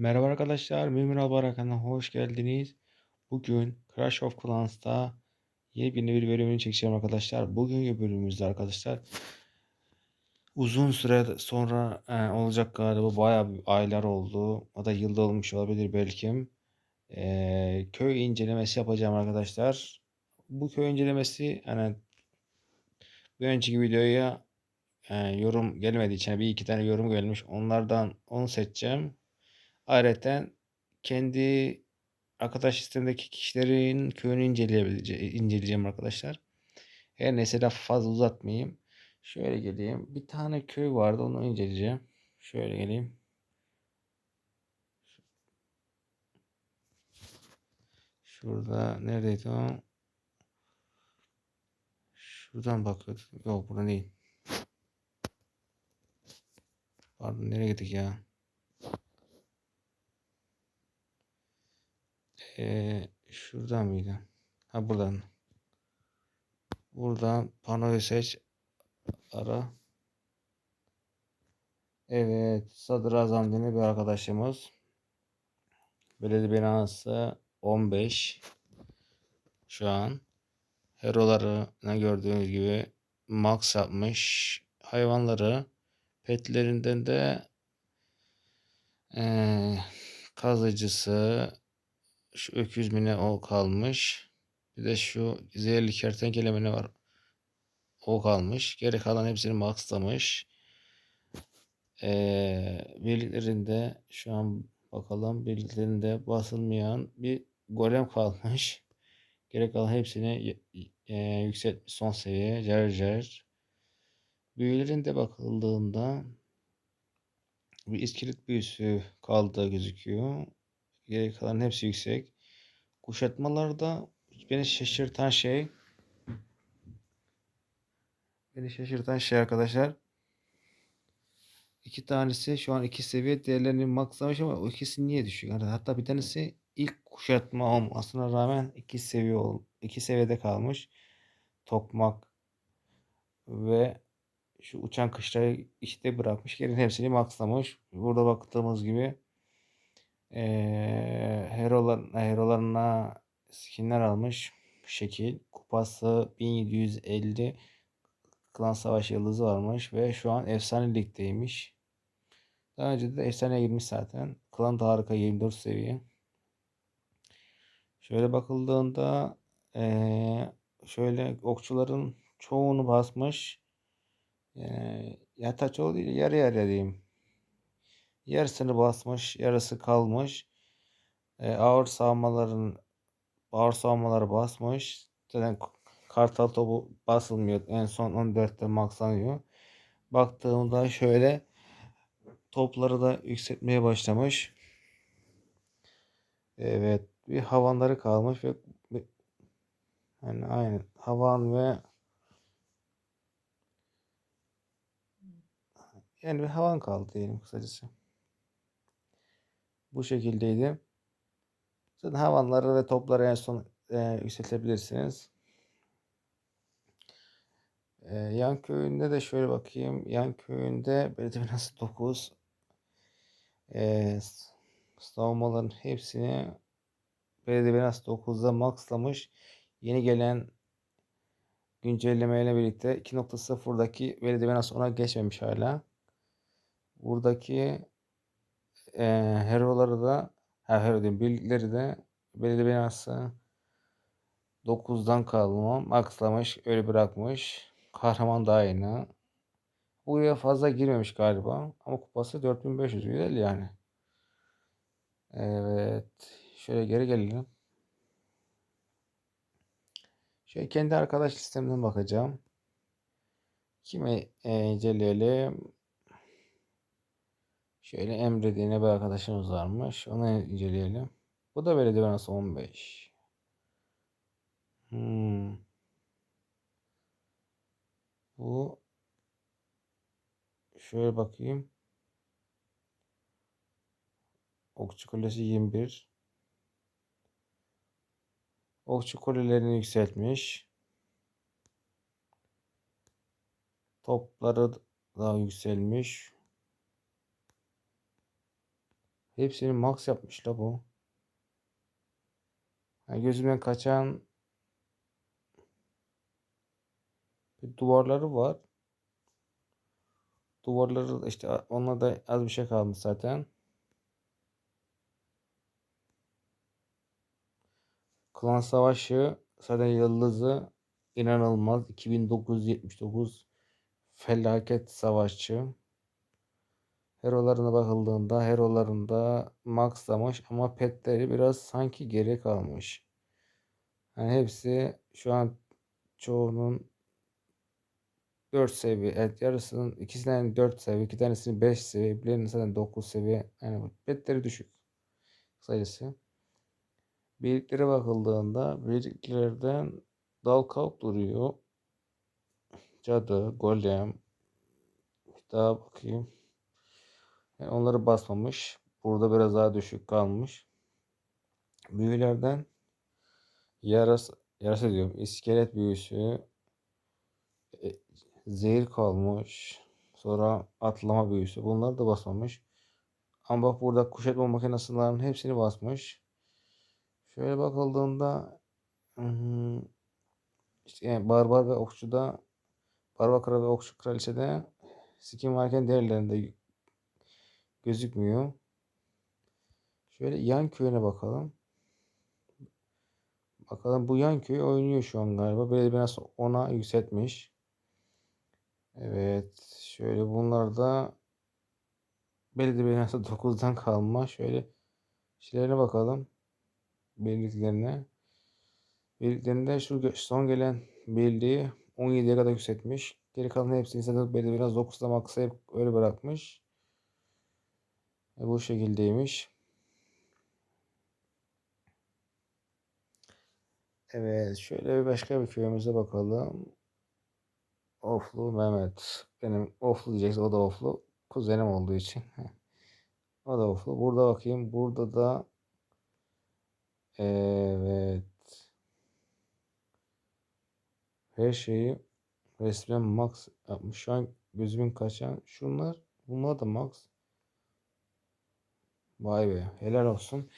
Merhaba arkadaşlar, Mümin Albayrak'ına hoş geldiniz. Bugün Crash of Clans'ta yeni bir bölümünü çekeceğim arkadaşlar. Bugünkü bölümümüzde arkadaşlar uzun süre sonra e, olacak galiba bayağı aylar oldu. O da yılda olmuş olabilir belki. E, köy incelemesi yapacağım arkadaşlar. Bu köy incelemesi hani bir önceki videoya e, yorum gelmediği için bir iki tane yorum gelmiş. Onlardan onu seçeceğim. Ayrıca kendi arkadaş listemdeki kişilerin köyünü inceleyebileceğim, inceleyeceğim arkadaşlar. Her neyse lafı fazla uzatmayayım. Şöyle geleyim. Bir tane köy vardı onu inceleyeceğim. Şöyle geleyim. Şurada neredeydi o? Şuradan bakıyorduk. Yok burada değil. Pardon nereye gittik ya? Ee, şuradan mıydı? Ha buradan. Buradan panoyu seç. Ara. Evet. Sadrazam denen bir arkadaşımız. Belediye binası 15. Şu an. Heroları ne gördüğünüz gibi max yapmış. Hayvanları petlerinden de ee, kazıcısı şu öküz mü ne o kalmış. Bir de şu zehirli kertenkele mi ne var o kalmış. Geri kalan hepsini maxlamış. Ee, birliklerinde şu an bakalım birliklerinde basılmayan bir golem kalmış. Geri kalan hepsini e, yükseltmiş son seviye cer cer. Büyülerinde bakıldığında bir iskelet büyüsü kaldığı gözüküyor. Geri kalan hepsi yüksek. Kuşatmalarda beni şaşırtan şey beni şaşırtan şey arkadaşlar iki tanesi şu an iki seviye değerlerini maxlamış ama o ikisi niye düşük? Yani hatta bir tanesi ilk kuşatma olmasına rağmen iki seviye ol, iki seviyede kalmış. Tokmak ve şu uçan kışları işte bırakmış. Gelin hepsini maxlamış. Burada baktığımız gibi ee, herolar, herolarına skinler almış. Şekil. Kupası 1750 Klan Savaş Yıldızı varmış ve şu an efsane ligdeymiş. Daha önce de efsane girmiş zaten. Klan da harika 24 seviye. Şöyle bakıldığında ee, şöyle okçuların çoğunu basmış. Ee, yata çoğu değil yarı yarıya diyeyim. Yarısını basmış, yarısı kalmış. Ee, ağır savunmaların ağır savunmaları basmış. Zaten kartal topu basılmıyor. En son 14'te maxlanıyor. Baktığımda şöyle topları da yükseltmeye başlamış. Evet, bir havanları kalmış ve yani aynı havan ve yani bir havan kaldı diyelim kısacası. Bu şekildeydi. Zaten havanları ve topları en son e, yükseltebilirsiniz. E, yan köyünde de şöyle bakayım. Yan köyünde belediye binası 9. E, savunmaların hepsini belediye binası 9'da maxlamış. Yeni gelen güncellemeyle birlikte 2.0'daki belediye binası ona geçmemiş hala. Buradaki e, heroları da ha, hero diyeyim, birlikleri de belediye binası 9'dan kalma maxlamış öyle bırakmış. Kahraman da aynı. Buraya fazla girmemiş galiba. Ama kupası 4500 güzel yani. Evet. Şöyle geri gelelim. Şöyle kendi arkadaş listemden bakacağım. Kimi inceleyelim? Şöyle Emre diye bir arkadaşımız varmış. Onu inceleyelim. Bu da belediye nasıl 15. Hmm. Bu şöyle bakayım. Okçu Kulesi 21. Okçu kulelerini yükseltmiş. Topları daha yükselmiş. Hepsini max yapmış la bu. Yani gözümden kaçan bir duvarları var. Duvarları işte ona da az bir şey kalmış zaten. Klan Savaşı zaten yıldızı inanılmaz 2979 felaket savaşçı. Herolarına bakıldığında herolarında maxlamış ama petleri biraz sanki geri kalmış. Yani hepsi şu an çoğunun 4 seviye. Evet yarısının ikisinden 4 seviye, iki tanesinin 5 seviye, birinin zaten 9 seviye. Yani petleri düşük sayısı. Birliklere bakıldığında birliklerden dal kalk duruyor. Cadı, golem. Daha bakayım. Yani onları basmamış. Burada biraz daha düşük kalmış. Büyülerden yaras, yarasa diyorum. İskelet büyüsü. E, zehir kalmış. Sonra atlama büyüsü. Bunları da basmamış. Ama bak burada kuşatma makinasının hepsini basmış. Şöyle bakıldığında işte yani barbar ve okçuda barbar kral ve okçu kraliçede skin varken diğerlerinde gözükmüyor. Şöyle yan köyüne bakalım. Bakalım bu yan köy oynuyor şu an galiba. Belediye binası ona yükseltmiş. Evet. Şöyle bunlar da belediye binası 9'dan kalma. Şöyle şeylerine bakalım. Birliklerine. Birliklerinde şu son gelen birliği 17'ye kadar yükseltmiş. Geri kalan hepsini zaten belediye biraz 9'da maksayıp öyle bırakmış. E, bu şekildeymiş. Evet şöyle bir başka bir köyümüze bakalım. Oflu Mehmet. Benim Oflu diyecekse o da Oflu. Kuzenim olduğu için. o da Oflu. Burada bakayım. Burada da evet her şeyi resmen max yapmış. Şu an gözümün kaçan şunlar. Bunlar da max. Vay be. Helal olsun.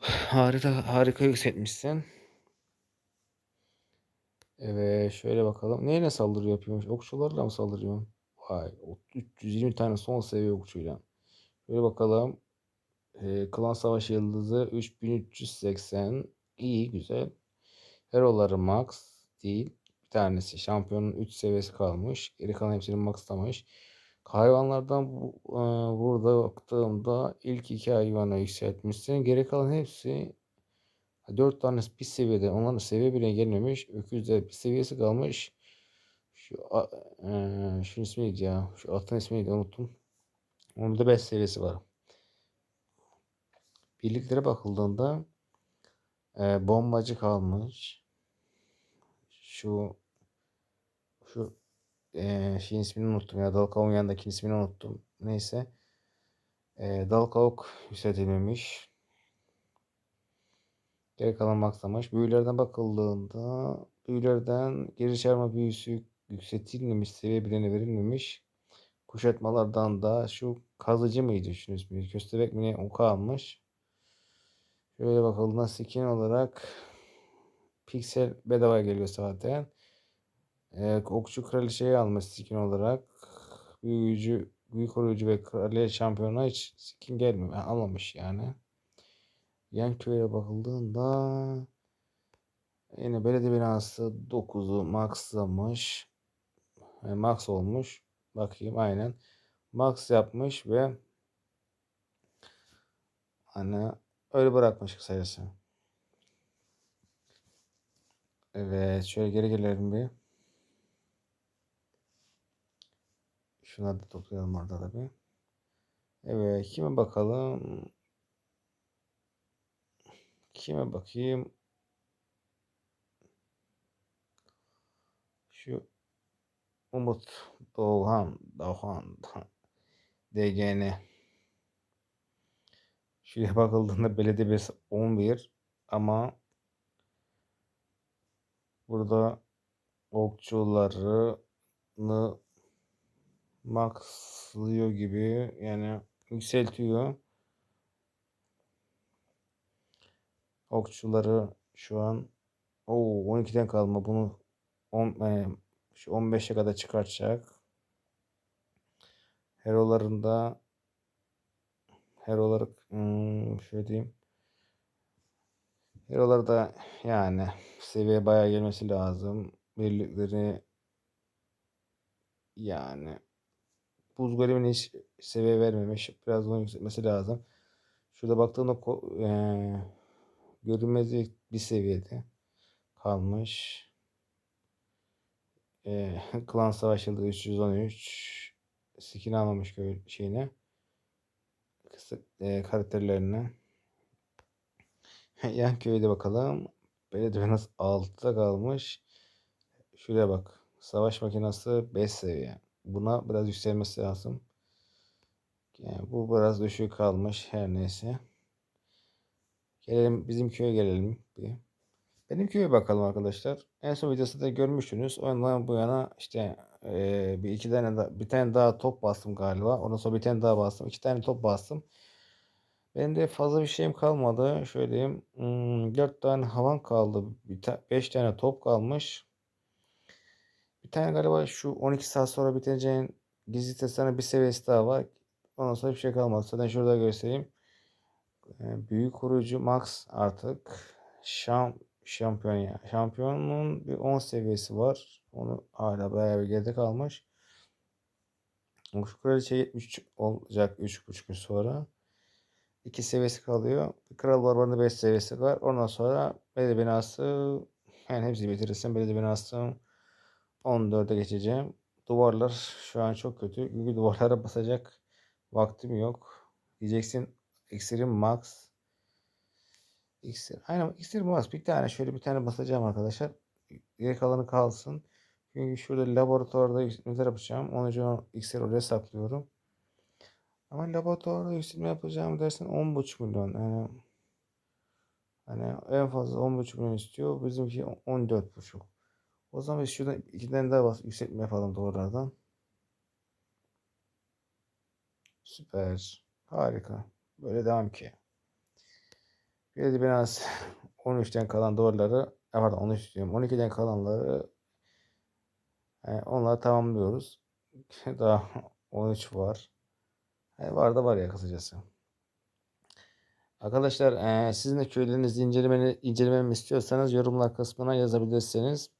Harika, harika yükseltmişsin. Evet şöyle bakalım. Neyle saldırı yapıyormuş? Okçularla mı saldırıyor? Vay 320 tane son seviye okçuyla. Şöyle bakalım. E, Klan Savaşı Yıldızı 3380. İyi güzel. Hero'ları max değil. Bir tanesi şampiyonun 3 seviyesi kalmış. Geri kalan hepsini maxlamış. Hayvanlardan e, burada baktığımda ilk iki hayvana yükseltmişsin. Geri kalan hepsi 4 tanesi bir seviyede. Onların seviye bile gelmemiş. Öküzde bir seviyesi kalmış. Şu e, şu ismi neydi ya? Şu atın ismi neydi unuttum. Onun da 5 seviyesi var. Birliklere bakıldığında e, bombacı kalmış. Şu e, şeyin ismini unuttum ya. Dalkavuk'un yanındaki ismini unuttum. Neyse. E, Dalkavuk yükseltilmemiş. Geri kalan maksamış. Büyülerden bakıldığında büyülerden geri çarpma büyüsü yükseltilmemiş. Seviye birine verilmemiş. Kuşatmalardan da şu kazıcı mıydı şunun ismi? Köstebek mi ne? O kalmış. Şöyle bakıldığında skin olarak piksel bedava geliyor zaten. Ee, okçu kraliçeyi almış skin olarak. Büyücü, büyük koruyucu ve kraliçe şampiyona hiç skin gelmiyor. Yani almamış yani. Yan köye bakıldığında yine belediye binası 9'u maxlamış. Yani max olmuş. Bakayım aynen. Max yapmış ve hani öyle bırakmış kısacası. Evet şöyle geri gelelim bir. Şunları da toplayalım orada da bir. Evet kime bakalım? Kime bakayım? Şu Umut Doğan Doğan DGN Şuraya bakıldığında belediye bir 11 ama burada okçularını maxlıyor gibi yani yükseltiyor. Okçuları şu an o 12'den kalma bunu 10 e, şu 15'e kadar çıkartacak. Herolarında heroları hmm, şöyle diyeyim. Heroları da yani seviye bayağı gelmesi lazım. Birlikleri yani buz golemine hiç seviye vermemiş. Biraz onu yükseltmesi lazım. Şurada baktığımda e, görünmezlik bir seviyede kalmış. E, klan savaşıldı 313. Skin almamış şeyine. Kısa, e, karakterlerine. Yan köyde bakalım. Belediye nasıl 6'da kalmış. Şuraya bak. Savaş makinesi 5 seviye. Buna biraz yükselmesi lazım. Yani bu biraz düşük kalmış her neyse. Gelelim bizim köye gelelim bir. Benim köye bakalım arkadaşlar. En son videosunda görmüşsünüz. Ondan bu yana işte e, bir iki tane daha, bir tane daha top bastım galiba. Ondan sonra bir tane daha bastım. iki tane top bastım. Benim de fazla bir şeyim kalmadı. Şöyle diyeyim. Hmm, 4 tane havan kaldı. 5 tane top kalmış. Bir tane galiba şu 12 saat sonra biteceğin gizli testlerine bir seviyesi daha var. Ondan sonra bir şey kalmadı. Zaten şurada göstereyim. Ee, büyük kurucu Max artık şam, şampiyon ya. Şampiyonun bir 10 seviyesi var. Onu hala bayağı bir geride kalmış. Şu kraliçe 73 olacak 3.5 gün sonra. 2 seviyesi kalıyor. Kral barbarında 5 seviyesi var. Ondan sonra belediye binası yani hepsini bitirirsem belediye binası 14'e geçeceğim. Duvarlar şu an çok kötü. Çünkü duvarlara basacak vaktim yok. Diyeceksin iksirim max. İksir. Aynen iksir max. Bir tane şöyle bir tane basacağım arkadaşlar. Geri kalanı kalsın. Çünkü şurada laboratuvarda yükseltmeler yapacağım. Onun için iksir oraya saklıyorum. Ama laboratuvarda yükseltme yapacağım dersen 10.5 milyon. Yani Hani en fazla 10.5 milyon istiyor. Bizimki 14.5. O zaman biz şuradan iki tane daha bas yükseltme yapalım doğrulardan. Süper. Harika. Böyle devam ki. Bir de biraz 13'ten kalan doğruları pardon 13 diyorum. 12'den kalanları yani onları tamamlıyoruz. Daha 13 var. Yani var da var ya kısacası. Arkadaşlar e, sizin de köylerinizi incelemeni, incelememi istiyorsanız yorumlar kısmına yazabilirsiniz.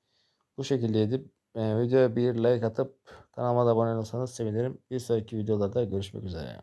Bu şekilde edip e, videoya bir like atıp kanalıma da abone olursanız sevinirim. Bir sonraki videolarda görüşmek üzere.